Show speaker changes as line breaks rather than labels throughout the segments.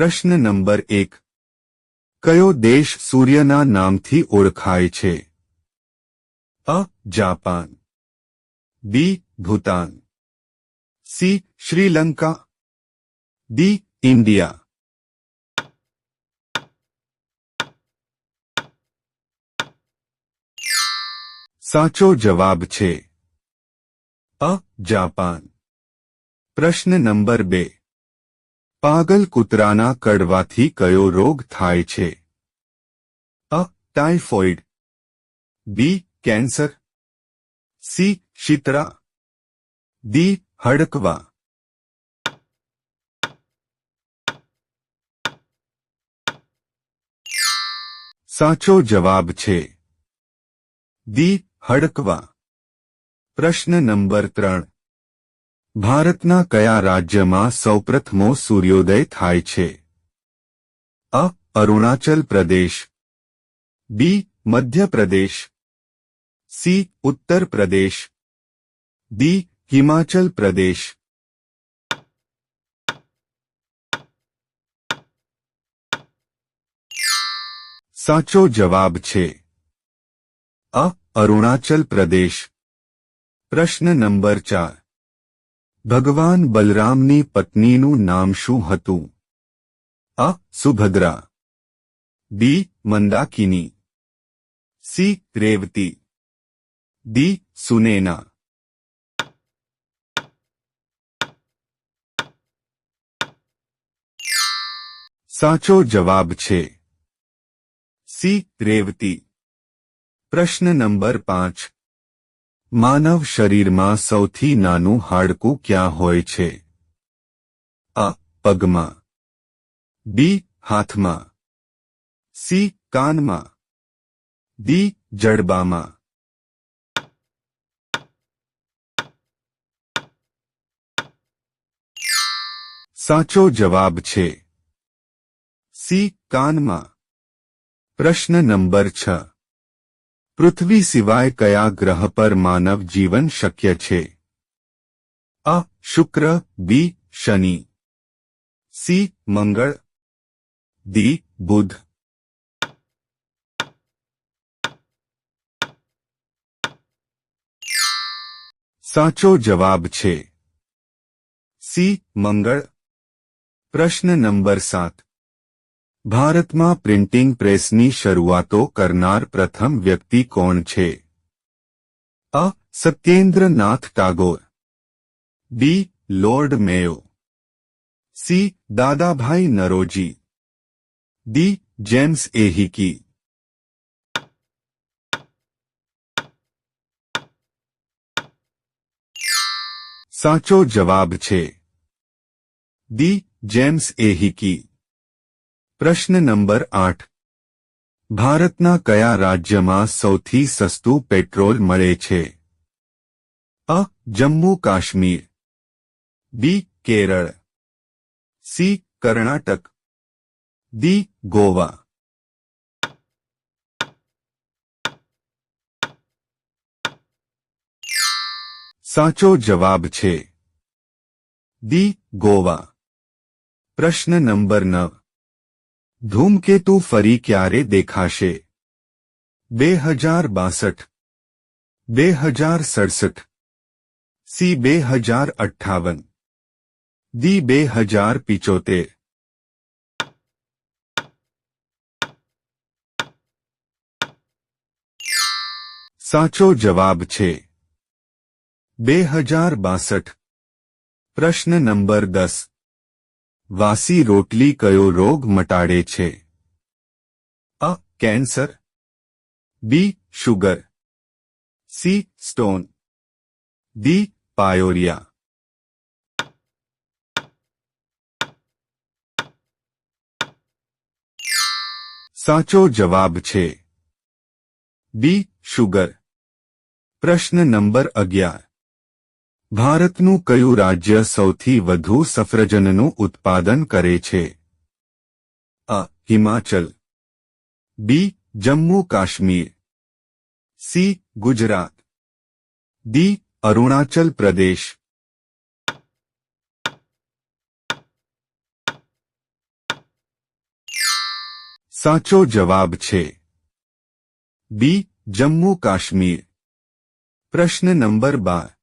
પ્રશ્ન નંબર એક. કયો દેશ સૂર્યના નામથી ઓળખાય છે? અ. Japan. B. Bhutan. C. Sri Lanka. D. India. સાચો જવાબ છે. અ. જાપાન. પ્રશ્ન નંબર બે. પાગલ કૂતરાના કડવાથી કયો રોગ થાય છે? અ, ટાઇફોઇડ. B, cancer. સી, શીતળા. દી હડકવા. સાચો જવાબ છે. દી હડકવા. પ્રશ્ન નંબર ત્રણ. ભારતના કયા રાજ્યમાં સૌપ્રથમો સૂર્યોદય થાય છે? અ. Arunachal Pradesh. B. Madhya Pradesh. C. Uttar Pradesh D. Himachal Pradesh. સાચો જવાબ છે. અ. અરુણાચલ પ્રદેશ. પ્રશ્ન નંબર ચાર. ભગવાન બલરામની પત્નીનું નામ શું હતું? અ. Subhadra. B. Mandakini. C. Revati. D Sunaina. સાચો જવાબ છે. સી. રેવતી. પ્રશ્ન નંબર પાંચ. માનવ શરીરમાં સૌથી નાનું હાડકું ક્યાં હોય છે? અ, પગમાં. બી, હાથમાં. સી, કાનમાં. ડી, જડબામાં. સાચો જવાબ છે. સી, કાનમાં. પ્રશ્ન નંબર છ. પૃથ્વી સિવાય કયા ગ્રહ પર માનવ જીવન શક્ય છે? અ, શુક્ર, બી, શનિ. સી, મંગળ. દી બુધ. સાચો જવાબ છે. સી, મંગળ. પ્રશ્ન નંબર સાત. ભારતમાં પ્રિન્ટિંગ પ્રેસની શરૂઆતો કરનાર પ્રથમ વ્યક્તિ કોણ છે અ Satyendranath Tagore B Lord Mayo C Dadabhai Naoroji D James Hicky સાચો જવાબ છે ડી જેમ્સ એહિકી પ્રશ્ન નંબર આઠ. ભારતના કયા રાજ્યમાં સૌથી સસ્તું પેટ્રોલ મળે છે? અ. Jammu Kashmir. B. Kerala. C. Karnataka. D Goa. સાચો જવાબ છે. દી ગોવા. પ્રશ્ન નંબર નવ. ધૂમકેતુ ફરી ક્યારે દેખાશે બે હજાર બાસઠ બે હજાર સડસઠ સી બે હજાર અઠ્ઠાવન દી બે હજાર પિચોતેર સાચો જવાબ છે બે હજાર બાસઠ પ્રશ્ન નંબર દસ વાસી રોટલી કયો રોગ મટાડે છે? અ, cancer. B, sugar. C, stone. D, pyorrhoea. સાચો જવાબ છે. બી, શુગર. પ્રશ્ન નંબર અગિયાર. ભારતનું કયું રાજ્ય સૌથી વધુ સફરજનનું ઉત્પાદન કરે છે? અ. Himachal. B. Jammu Kashmir. C. Gujarat. D. Arunachal Pradesh. સાચો જવાબ છે. બી. જમ્મુ કાશ્મીર. પ્રશ્ન નંબર બાર.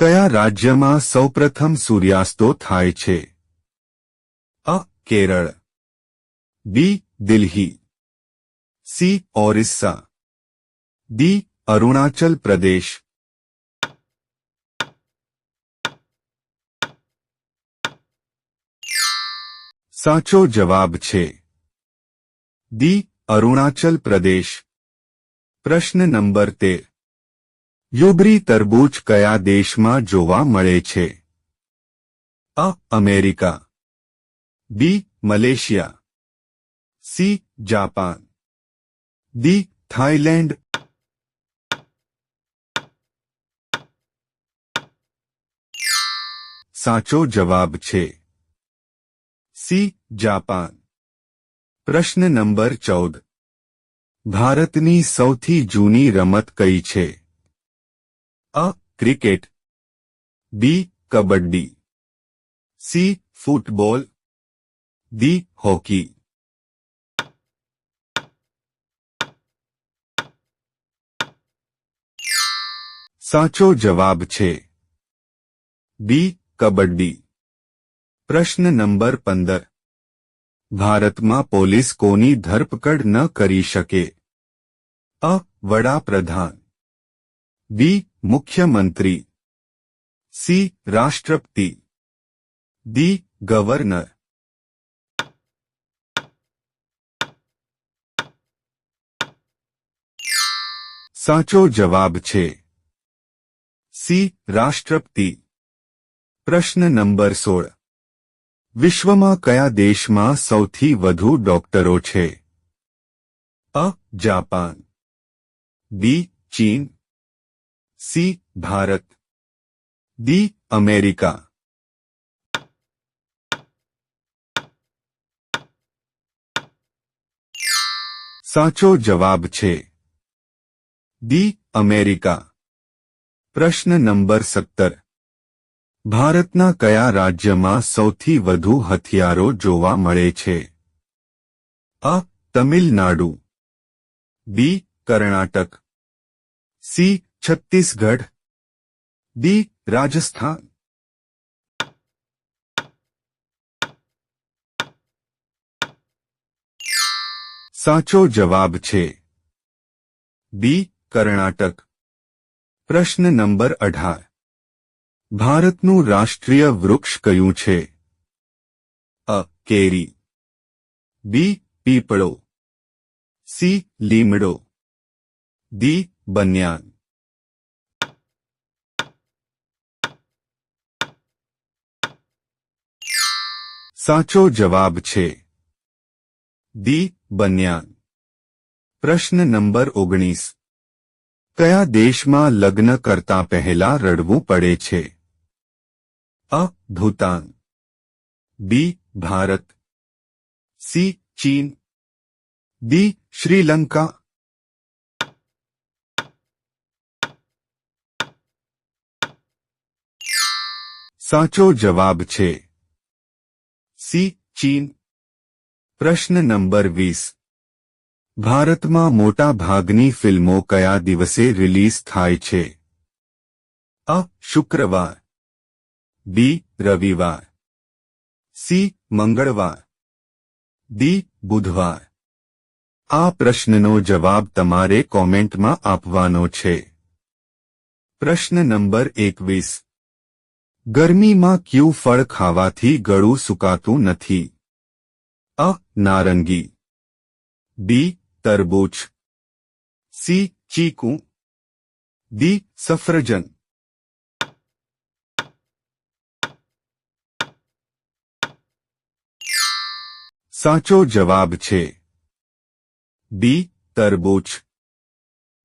કયા રાજ્યમાં સૌપ્રથમ સૂર્યાસ્તો થાય છે? અ, Kerala. B, Delhi. C, Orissa. D, Arunachal Pradesh. સાચો જવાબ છે. દી અરુણાચલ પ્રદેશ. પ્રશ્ન નંબર તેર. યુબરી તરબૂચ કયા દેશમાં જોવા મળે છે? અ, America. B, Malaysia. C, Japan. D Thailand. સાચો જવાબ છે. C, Japan. પ્રશ્ન નંબર ચૌદ. ભારતની સૌથી જૂની રમત કઈ છે? અ cricket B kabaddi C football D hockey સાચો જવાબ છે બી કબડ્ડી પ્રશ્ન નંબર પંદર ભારતમાં પોલીસ કોની ધરપકડ ન કરી શકે અ વડાપ્રધાન બી મુખ્યમંત્રી. સી. રાષ્ટ્રપતિ. ડી. ગવર્નર. સાચો જવાબ છે. સી. રાષ્ટ્રપતિ. પ્રશ્ન નંબર સોળ. વિશ્વમાં કયા દેશમાં સૌથી વધુ ડોક્ટરો છે? અ. જાપાન. બી. ચીન. સી, ભારત. D, America. સાચો જવાબ છે. D, America. પ્રશ્ન નંબર સત્તર. ભારતના કયા રાજ્યમાં સૌથી વધુ હથિયારો જોવા મળે છે? અ, Tamil Nadu. B, Karnataka. C Chhattisgarh. B Rajasthan. સાચો જવાબ છે. બી કર્ણાટક. પ્રશ્ન નંબર અઢાર. ભારતનું રાષ્ટ્રીય વૃક્ષ કયું છે? અ. કેરી. બી. પીપળો. સી. લીમડો. D banyan. સાચો જવાબ છે ડી બન્યાન પ્રશ્ન નંબર ઓગણીસ કયા દેશમાં લગ્ન કરતા પહેલા રડવું પડે છે અ ભૂતાન બી ભારત સી ચીન ડી શ્રીલંકા સાચો જવાબ છે સી ચીન પ્રશ્ન નંબર વીસ ભારતમાં મોટા ભાગની ફિલ્મો કયા દિવસે રિલીઝ થાય છે અ શુક્રવાર બી રવિવાર સી મંગળવાર ડી બુધવાર આ પ્રશ્નનો જવાબ તમારે કોમેન્ટમાં આપવાનો છે પ્રશ્ન નંબર એકવીસ ગરમીમાં ક્યુ ફળ ખાવાથી ગળું સુકાતું નથી? અ. નારંગી. બી. તરબૂચ. સી. ચીકુ. દી સફરજન. સાચો જવાબ છે. બી તરબૂચ.